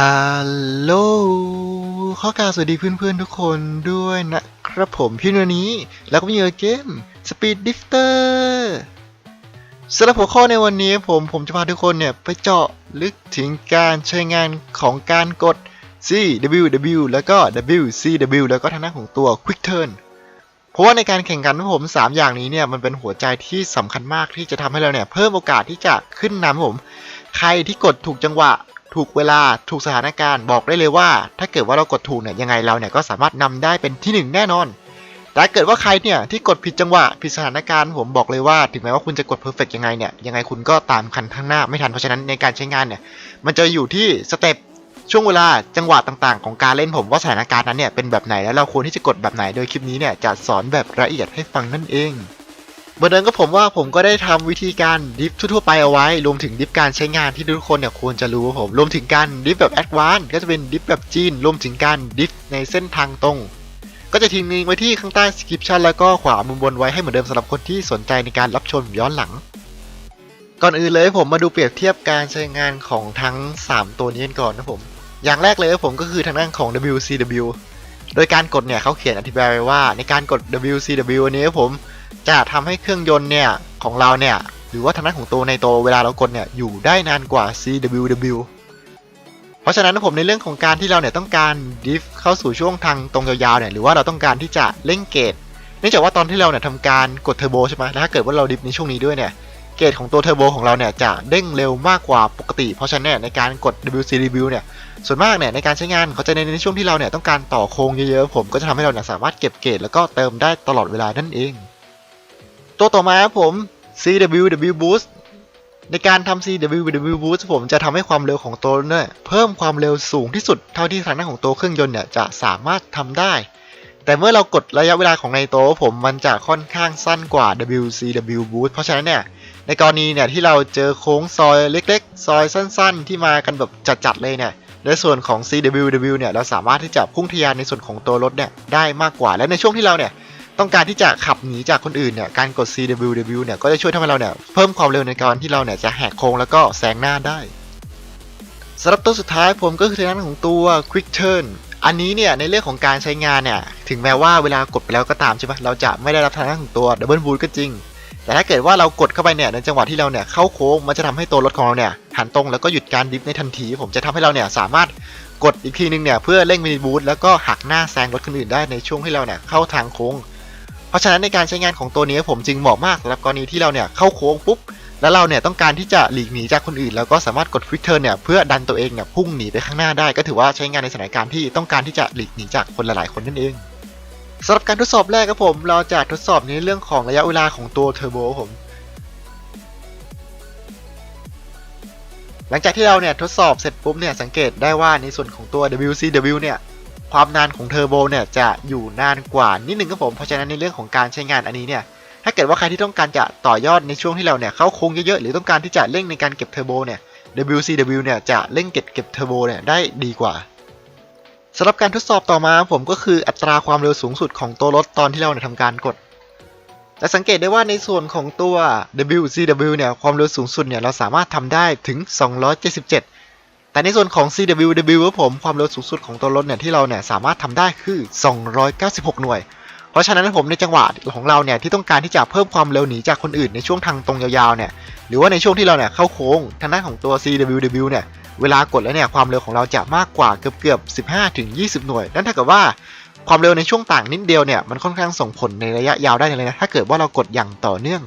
ฮัลโหลข้อกล่าวสวัสดีเพื่อนๆทุกคนด้วยนะครับผมพี่วันนี้ แล้วก็มีเกม Speed Drifter สำหรับหัวข้อในวันนี้ผมผมจะพาทุกคนเนี่ย ไปเจาะลึกถึงการใช้งานของการกด CWW แล้วก็ WCW แล้วก็ทางด้านของตัว Quick Turn เพราะว่าในการแข่งขันของผม 3 อย่างนี้เนี่ยมันเป็นหัวใจที่สำคัญมากที่จะทำให้เราเนี่ยเพิ่มโอกาสที่จะขึ้นนำผม ใครที่กดถูกจังหวะ ถูกเวลาถูกสถานการณ์บอกได้เลยว่า ถ้าเกิดว่าเรากดถูกเนี่ยยังไงเราเนี่ยก็สามารถนำได้เป็นที่หนึ่งแน่นอน แต่เกิดว่าใครเนี่ยที่กดผิดจังหวะผิดสถานการณ์ผมบอกเลยว่า ถึงแม้ว่าคุณจะกดเพอร์เฟกยังไงเนี่ยยังไงคุณก็ตามคันข้างหน้าไม่ทันเพราะฉะนั้นในการใช้งานเนี่ยมันจะอยู่ที่สเต็ปช่วงเวลาจังหวะต่างๆ ของการเล่นผมว่าสถานการณ์นั้นเนี่ยเป็นแบบไหนแล้วเราควรที่จะกดแบบไหนโดยคลิปนี้เนี่ยจะสอนแบบละเอียดให้ฟังนั่นเอง เบอร์เดินก็ผมว่าผมก็ได้ทำวิธีการดิฟทั่วไปเอาไว้ รวมถึงดิฟการใช้งานที่ทุกคนเนี่ยควรจะรู้ครับผมรวมถึงการดิฟแบบแอดวานซ์ก็จะเป็นดิฟแบบจีน รวมถึงการดิฟในเส้นทางตรง ก็จะทิ้งลิงไว้ที่ข้างใต้สคริปชันแล้วก็ขวามุมบนไว้ให้เหมือนเดิมสำหรับคนที่สนใจในการรับชมย้อนหลัง ก่อนอื่นเลยผมมาดูเปรียบเทียบการใช้งานของทั้ง 3 ตัวนี้กันก่อนนะผม อย่างแรกเลยผมก็คือทางด้านของ WCW โดยการกดเนี่ยเขาเขียนอธิบายไว้ว่าในการกด WCW อันนี้ครับผม จะทำให้เครื่องยนต์เนี่ยของเราเนี่ยหรือว่าทางด้านของตัวในตัวเวลาเรากดเนี่ยอยู่ได้นานกว่า CWW เพราะฉะนั้นผมในเรื่องของการที่เราเนี่ยต้องการดิฟเข้าสู่ช่วงทางตรงยาวๆเนี่ยหรือว่าเราต้องการที่จะเร่งเกตเนื่องจากว่าตอนที่เราเนี่ยทำการกดเทอร์โบใช่ไหมแล้วถ้าเกิดว่าเราดิฟในช่วงนี้ด้วยเนี่ยเกตของตัวเทอร์โบของเราเนี่ยจะเด้งเร็วมากกว่าปกติ เพราะฉะนั้นเนี่ยในการกด WCW เนี่ยส่วนมากเนี่ยในการใช้งานเขาจะเน้นในช่วงที่เราเนี่ยต้องการต่อโค้งเยอะๆผมก็จะทำให้เราเนี่ยสามารถเก็บเกตแล้วก็เติมได้ตลอดเวลานั่นเอง ตัวต่อมาครับผม CWW Boost ในการทำ CWW Boost ผมจะทำให้ความเร็วของตัวเนี่ยเพิ่มความเร็วสูงที่สุดเท่าที่ทางด้านของตัวเครื่องยนต์เนี่ยจะสามารถทำได้ แต่เมื่อเรากดระยะเวลาของในตัวผมมันจะค่อนข้างสั้นกว่า WCW Boost เพราะฉะนั้นเนี่ยในกรณีเนี่ยที่เราเจอโค้งซอยเล็กๆ ซอยสั้น ๆ ที่มากันแบบจัดๆเลยเนี่ยในส่วนของ CWW เนี่ยเราสามารถที่จะพุ่งทะยานในส่วนของตัวรถเนี่ยได้มากกว่าและในช่วงที่เราเนี่ย ต้องการที่จะขับหนีจากคนอื่นเนี่ยการกด CWW เนี่ยก็จะช่วยทำให้เราเนี่ยเพิ่มความเร็วในการที่เราเนี่ยจะแหกโค้งแล้วก็แซงหน้าได้สำหรับตัวสุดท้ายผมก็คือทางด้านของตัว Quick Turn อันนี้เนี่ยในเรื่องของการใช้งานเนี่ยถึงแม้ว่าเวลากดไปแล้วก็ตามใช่ปะเราจะไม่ได้รับทางด้านของตัว Double Boost ก็จริง แต่ถ้าเกิดว่าเรากดเข้าไปเนี่ยในจังหวะที่เราเนี่ยเข้าโค้งมันจะทำให้ตัวรถของเราเนี่ยหันตรงแล้วก็หยุดการดิฟในทันที ผมจะทำให้เราเนี่ยสามารถกดอีกทีนึงเนี่ยเพื่อเร่งมินิบูสต์แล้วก็หักหน้าแซงรถคนอื่นได้ในช่วงที่เราเนี่ยเข้าทางโค้ง ราะฉะนั้นในการใช้งานของตัวนี้ผมจึงเหมาะมากสำหรับกรณีที่เราเนี่ยเข้าโค้งปุ๊บแล้วเราเนี่ยต้องการที่จะหลีกหนีจากคนอื่น แล้วก็สามารถกด Quick Turn เนี่ยเพื่อดันตัวเองเนี่ยพุ่งหนีไปข้างหน้าได้ ก็ถือว่าใช้งานในสถานการณ์ที่ต้องการที่จะหลีกหนีจากคนหลายๆคนนั่นเองสำหรับการทดสอบแรกครับผมเราจะทดสอบในเรื่องของระยะเวลาของตัวเทอร์โบผมหลังจากที่เราเนี่ยทดสอบเสร็จปุ๊บเนี่ยสังเกตได้ว่าในส่วนของตัว WCW เนี่ย ความนานของเทอร์โบเนี่ยจะอยู่นานกว่านิดนึงครับผม เพราะฉะนั้นในเรื่องของการใช้งานอันนี้เนี่ย ถ้าเกิดว่าใครที่ต้องการจะต่อยอดในช่วงที่เราเนี่ยเข้าโค้งเยอะๆ หรือต้องการที่จะเร่งในการเก็บเทอร์โบเนี่ย WCW เนี่ยจะเร่งเก็บเก็บเทอร์โบเนี่ยได้ดีกว่าสำหรับการทดสอบต่อมาผมก็คืออัตราความเร็วสูงสุดของตัวรถตอนที่เราเนี่ยทำการกดจะสังเกตได้ว่าในส่วนของตัว WCW เนี่ยความเร็วสูงสุดเนี่ยเราสามารถทำได้ถึง 277 แต่ในส่วนของ CWW ครับผมความเร็วสูงสุดของตัวรถเนี่ยที่เราเนี่ยสามารถทำได้คือ 296 หน่วย เพราะฉะนั้นผมในจังหวะของเราเนี่ยที่ต้องการที่จะเพิ่มความเร็วหนีจากคนอื่นในช่วงทางตรงยาวๆเนี่ยหรือว่าในช่วงที่เราเนี่ยเข้าโค้งทางด้านของตัว CWW เนี่ยเวลากดแล้วเนี่ยความเร็วของเราจะมากกว่าเกือบเกือบ15ถึง20 หน่วย นั่นเท่ากับว่าความเร็วในช่วงต่างนิดเดียวเนี่ยมันค่อนข้างส่งผลในระยะยาวได้เลยนะถ้าเกิดว่าเรากดอย่างต่อเนื่อง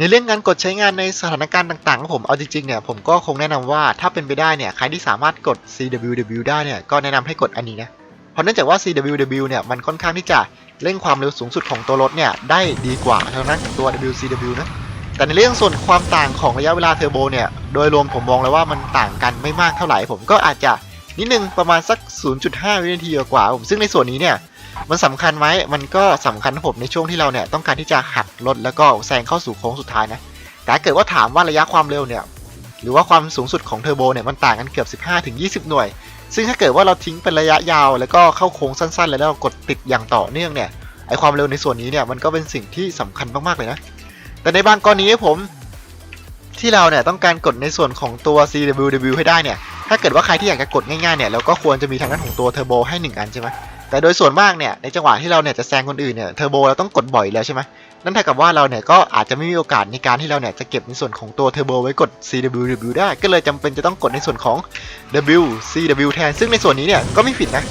ในเรื่องการกดใช้งานในสถานการณ์ต่างๆของผมเอาจริงๆเนี่ยผมก็คงแนะนำว่าถ้าเป็นไปได้เนี่ยใครที่สามารถกด CWW ได้เนี่ยก็แนะนำให้กดอันนี้นะเพราะเนื่องจากว่า CWW เนี่ยมันค่อนข้างที่จะเร่งความเร็วสูงสุดของตัวรถเนี่ยได้ดีกว่าทางด้านของตัว WCW นะแต่ในเรื่องส่วนความต่างของระยะเวลาเทอร์โบเนี่ยโดยรวมผมมองเลยว่ามันต่างกันไม่มากเท่าไหร่ผมก็อาจจะนิดนึงประมาณสัก 0.5 วินาทีกว่าผมซึ่งในส่วนนี้เนี่ย มันสำคัญไหมมันก็สำคัญผมในช่วงที่เราเนี่ยต้องการที่จะหักรถแล้วก็แซงเข้าสู่โค้งสุดท้ายนะแต่เกิดว่าถามว่าระยะความเร็วเนี่ยหรือว่าความสูงสุดของเทอร์โบเนี่ยมันต่างกันเกือบ 15-20 หน่วย ซึ่งถ้าเกิดว่าเราทิ้งเป็นระยะยาว แล้วก็เข้าโค้งสั้นๆ แล้วเรากดติดอย่างต่อเนื่องเนี่ยไอความเร็วในส่วนนี้เนี่ยมันก็เป็นสิ่งที่สำคัญมากๆเลยนะ แต่ในบางกรณีผม ที่เราเนี่ยต้องการกดในส่วนของตัว CWW ให้ได้เนี่ย ถ้าเกิดว่าใครที่อยากจะกดง่ายๆเนี่ยเราก็ควรจะมีทางด้านของตัวเทอร์โบให้หนึ่งอันใช่ไหม แต่โดยส่วนมากเนี่ยในจังหวะที่เราเนี่ยจะแซงคนอื่นเนี่ยเทอร์โบเราต้องกดบ่อยแล้วใช่ไหมนั่นเท่ากับว่าเราเนี่ยก็อาจจะไม่มีโอกาสในการที่เราเนี่ยจะเก็บในส่วนของตัวเทอร์โบไว้กด CWW ได้ ก็เลยจำเป็นจะต้องกดในส่วนของ WCW แทน ซึ่งในส่วนนี้เนี่ยก็ไม่ผิดนะ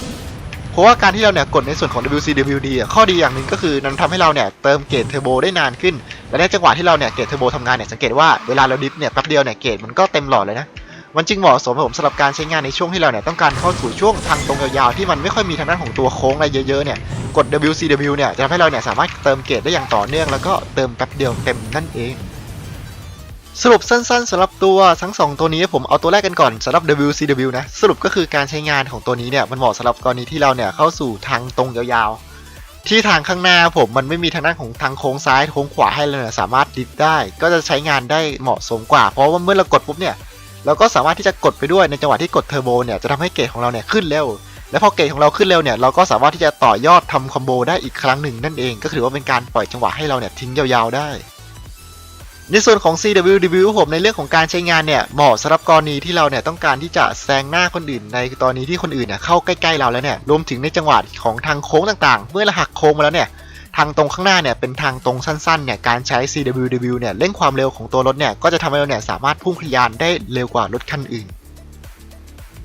เพราะว่าการที่เราเนี่ยกดในส่วนของ WCWD อะข้อดีอย่างหนึ่งก็คือมันทำให้เราเนี่ยเติมเกรดเทอร์โบได้นานขึ้น และในจังหวะที่เราเนี่ยเกรดเทอร์โบทำงานเนี่ยสังเกตว่าเวลาเราดิฟเนี่ยแป๊บเดียวเนี่ยเกรดมันก็เต็มหลอดเลยนะ มันจึงเหมาะสมผมสำหรับการใช้งานในช่วงที่เราเนี่ยต้องการเข้าสู่ช่วงทางตรงยาวๆที่มันไม่ค่อยมีทางด้านของตัวโค้งอะไรเยอะๆเนี่ยกด WCW เนี่ยจะทำให้เราเนี่ยสามารถเติมเกรดได้อย่างต่อเนื่อง แล้วก็เติมแป๊บเดียวเต็มนั่นเองสรุปสั้นๆสำหรับตัวทั้ง 2 ตัวนี้ผมเอาตัวแรกกันก่อนสำหรับ WCW นะสรุปก็คือการใช้งานของตัวนี้เนี่ยมันเหมาะสำหรับกรณีที่เราเนี่ยเข้าสู่ทางตรงยาวๆ ที่ทางข้างหน้าผมมันไม่มีทางด้านของทางโค้งซ้ายโค้งขวาให้เราเนี่ยสามารถดิฟได้ ก็จะใช้งานได้เหมาะสมกว่า เพราะว่าเมื่อเรากดปุ๊บเนี่ย เราก็สามารถที่จะกดไปด้วยในจังหวะที่กดเทอร์โบเนี่ยจะทำให้เกรดของเราเนี่ยขึ้นเร็ว และพอเกรดของเราขึ้นเร็วเนี่ยเราก็สามารถที่จะต่อยอดทำคอมโบได้อีกครั้งหนึ่งนั่นเอง ก็ถือว่าเป็นการปล่อยจังหวะให้เราเนี่ยทิ้งยาวๆได้ ในส่วนของ CWW ผมในเรื่องของการใช้งานเนี่ยเหมาะสำหรับกรณีที่เราเนี่ยต้องการที่จะแซงหน้าคนอื่น ในตอนนี้ที่คนอื่นเนี่ยเข้าใกล้ๆเราแล้วเนี่ยรวมถึงในจังหวะของทางโค้งต่างๆ เมื่อเราหักโค้งมาแล้วเนี่ย ทางตรงข้างหน้าเนี่ยเป็นทางตรงสั้นๆเนี่ยการใช้ CWW เนี่ยเร่งความเร็วของตัวรถเนี่ยก็จะทำให้เราเนี่ยสามารถพุ่งทะยานได้เร็วกว่ารถคันอื่น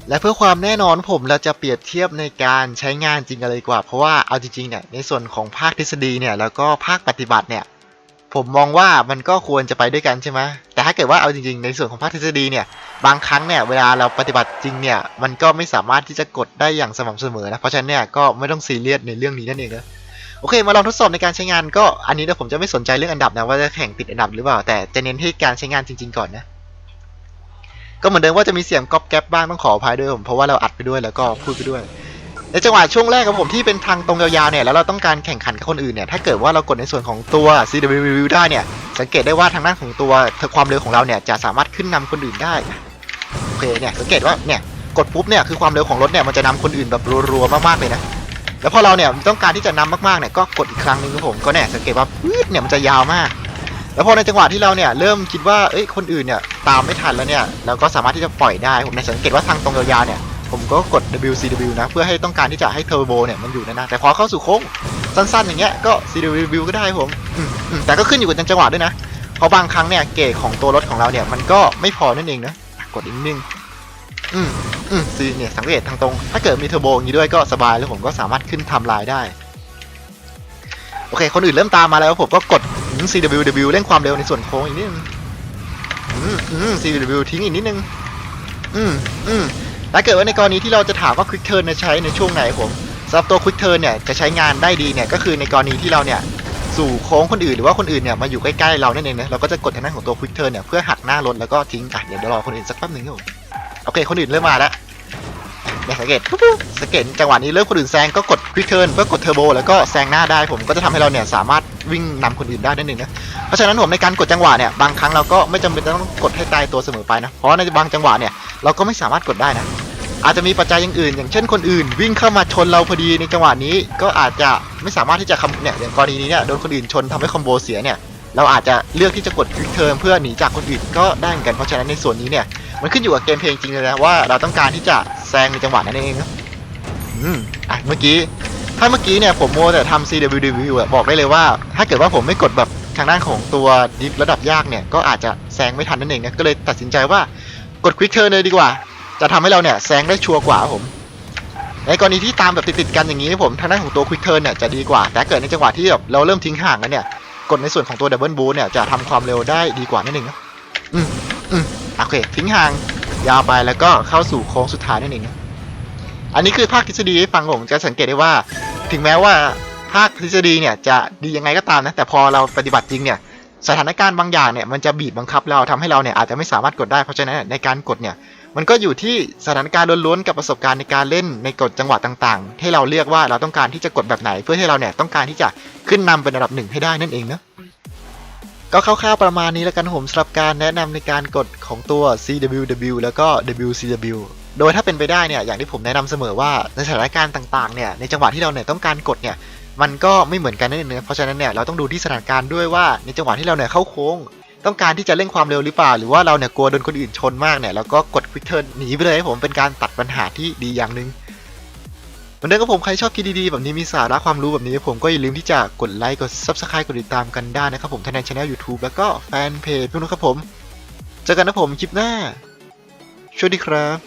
และเพื่อความแน่นอนผมเราจะเปรียบเทียบในการใช้งานจริงกันเลยดีกว่า เพราะว่าเอาจริงๆเนี่ยในส่วนของภาคทฤษฎีเนี่ยแล้วก็ภาคปฏิบัติเนี่ยผมมองว่ามันก็ควรจะไปด้วยกันใช่ไหมแต่ถ้าเกิดว่าเอาจริงๆ ในส่วนของภาคทฤษฎีเนี่ยบางครั้งเนี่ยเวลาเราปฏิบัติจริงเนี่ยมันก็ไม่สามารถที่จะกดได้อย่างสม่ำเสมอนะเพราะฉะนั้นเนี่ยก็ไม่ต้องซีเรียสในเรื่องนี้นั่นเองนะ โอเคมาลองทดสอบในการใช้งานก็อันนี้เดี๋ยวผมจะไม่สนใจเรื่องอันดับนะว่าจะแข่งติดอันดับหรือเปล่า แต่จะเน้นที่การใช้งานจริง ๆ ก่อนนะก็เหมือนเดิมว่าจะมีเสียงก๊อบแก๊บบ้างต้องขออภัยด้วยผมเพราะว่าเราอัดไปด้วยแล้วก็พูดไปด้วยในจังหวะช่วงแรกของผมที่เป็นทางตรงยาวๆเนี่ยแล้วเราต้องการแข่งขันกับคนอื่นเนี่ยถ้าเกิดว่าเรากดในส่วนของตัว CWW ได้เนี่ยสังเกตได้ว่าทางด้านของตัวความเร็วของเราเนี่ยจะสามารถขึ้นนำคนอื่นได้โอเคเนี่ยสังเกตว่าเนี่ยกดปุ๊บเนี่ยคือความเร็วของรถเนี่ยมันจะนำคนอื่นแบบรัวๆมากๆเลยนะ แล้วพอเราเนี่ยต้องการที่จะนำมากๆเนี่ยก็กดอีกครั้งหนึงครับผมก็เนี่ยสังเกตว่าปื๊ดเนี่ยมันจะยาวมาก แล้วพอในจังหวะที่เราเนี่ยเริ่มคิดว่าเอ้ยคนอื่นเนี่ยตามไม่ทันแล้วเนี่ยเราก็สามารถที่จะปล่อยได้ผมเนี่ยสังเกตว่าทางตรงยาวๆเนี่ยผมก็กด WCW นะ เพื่อให้ต้องการที่จะให้เทอร์โบเนี่ยมันอยู่นานๆแต่พอเข้าสู่โค้งสั้นๆอย่างเงี้ยก็ CW ก็ได้ผมแต่ก็ขึ้นอยู่กับจังหวะด้วยนะเพราะบางครั้งเนี่ยเกรดของตัวรถของเราเนี่ยมันก็ไม่พอนั่นเองนะกดอีกนิดนึงอืม ซีเนี่ยสังเกตทางตรง ถ้าเกิดมีเทอร์โบอย่างนี้ด้วยก็สบายแล้วผมก็สามารถขึ้นไทำลายได้ โอเค คนอื่นเริ่มตามมาแล้วผมก็กด CWW เร่งความเร็วในส่วนโค้งอีกนิดนึงอืมอืม CWW ทิ้งอีกนิดนึง อืมอืมถ้าเกิดว่าในกรณีที่เราจะถามว่า Quick Turn จะใช้ในช่วงไหนผมสำหรับตัว Quick Turn เนี่ยจะใช้งานได้ดีเนี่ยก็คือในกรณีที่เราเนี่ยสู่โค้งคนอื่นหรือว่าคนอื่นเนี่ยมาอยู่ใกล้ๆเรานั่นเองนะเราก็จะกดทางด้านของตัว Quick Turn เนี่ยเพื่อหักหน้ารถแล้วก็ทิ้งอะเดี๋ยวรอคนอื่นสักแป๊บหนึงครับโอเคคนอื่นเริ่มมาแล้ว เนี่ยสังเกตสังเกตจังหวะนี้เริ่มคนอื่นแซงก็กด Quick Turn เพื่อกดเทอร์โบแล้วก็แซงหน้าได้ผมก็จะทำให้เราเนี่ยสามารถวิ่งนำคนอื่นได้นั่นเองนะเพราะฉะนั้นผมในการกดจังหวะเนี่ยบางครั้งเราก็ไม่จำเป็นต้องกดให้ตายตัวเสมอไปนะเพราะในบางจังหวะเนี่ยเราก็ไม่สามารถกดได้นะอาจจะมีปัจจัยอย่างอื่น อย่างเช่นคนอื่น วิ่งเข้ามาชนเราพอดีในจังหวะนี้ก็อาจจะไม่สามารถที่จะคำเนี่ยอย่างกรณีนี้เนี่ยโดนคนอื่นชนทำให้คอมโบเสียเนี่ยเราอาจจะเลือกที่จะกดควิกเทิร์นเพื่อหนีจากคนอื่นก็ได้เหมือนกันเพราะฉะนั้นในส่วนนี้เนี่ย มันขึ้นอยู่กับเกมเพลย์จริงเลยนะว่าเราต้องการที่จะแซงในจังหวะนั้นเองนะอืมอะเมื่อกี้ถ้าเมื่อกี้เนี่ยผมโมวแต่ทำ CWW อะบอกได้เลยว่า ถ้าเกิดว่าผมไม่กดแบบทางด้านของตัวดิฟระดับยากเนี่ยก็อาจจะแซงไม่ทันนั่นเองนะก็เลยตัดสินใจว่ากด Quick Turn เลยดีกว่า จะทำให้เราเนี่ยแซงได้ชัวร์กว่าผม ในกรณีที่ตามแบบติดๆกันอย่างนี้ผมทางด้านของตัว Quick Turn เนี่ยจะดีกว่า แต่เกิดในจังหวะที่แบบเราเริ่มทิ้งห่างแล้วเนี่ยกดในส่วนของตัว Double Boost เนี่ยจะทำความเร็วได้ดีกว่านั่นเองนะอืมอืม โอเค ทิ้งห่างยาวไปแล้วก็เข้าสู่โค้งสุดท้ายนั่นเองนะอันนี้คือภาคทฤษฎีให้ฟังผมจะสังเกตได้ว่า ถึงแม้ว่าภาคทฤษฎีเนี่ยจะดียังไงก็ตามนะแต่พอเราปฏิบัติจริงเนี่ยสถานการณ์บางอย่างเนี่ยมันจะบีบบังคับเราทำให้เราเนี่ยอาจจะไม่สามารถกดได้เพราะฉะนั้นในการกดเนี่ยมันก็อยู่ที่สถานการณ์ล้วนๆกับประสบการณ์ในการเล่นในกฎจังหวะต่างๆ ให้เราเลือกว่าเราต้องการที่จะกดแบบไหน เพื่อให้เราเนี่ยต้องการที่จะขึ้นนำเป็นอันดับหนึ่งให้ได้นั่นเองเนาะ ก็คร่าวๆประมาณนี้แล้วกันผมสำหรับการแนะนำในการกดของตัว CWW แล้วก็ WCW โดยถ้าเป็นไปได้เนี่ยอย่างที่ผมแนะนำเสมอว่าในสถานการณ์ต่างๆเนี่ยในจังหวะที่เราเนี่ยต้องการกดเนี่ยมันก็ไม่เหมือนกันนั่นเองเพราะฉะนั้นเนี่ยเราต้องดูที่สถานการณ์ด้วยว่าในจังหวะที่เราเนี่ยเข้าโค้ง ต้องการที่จะเร่งความเร็วหรือเปล่า หรือว่าเราเนี่ยกลัวโดนคนอื่นชนมากเนี่ยแล้วก็กดควิกเทิร์นหนีไปเลยผมเป็นการตัดปัญหาที่ดีอย่างหนึ่ง มือนเดิมกับผมใครชอบคิดดีๆ แบบนี้มีสาระความรู้แบบนี้ผมก็อย่าลืมที่จะกดไลค์กด Subscribe กดติดตามกันได้นะครับผมทั้งในช่อง YouTube แล้วก็แฟนเพจพวกนู้นครับผม เจอกันนะผมคลิปหน้าสวัสดีครับ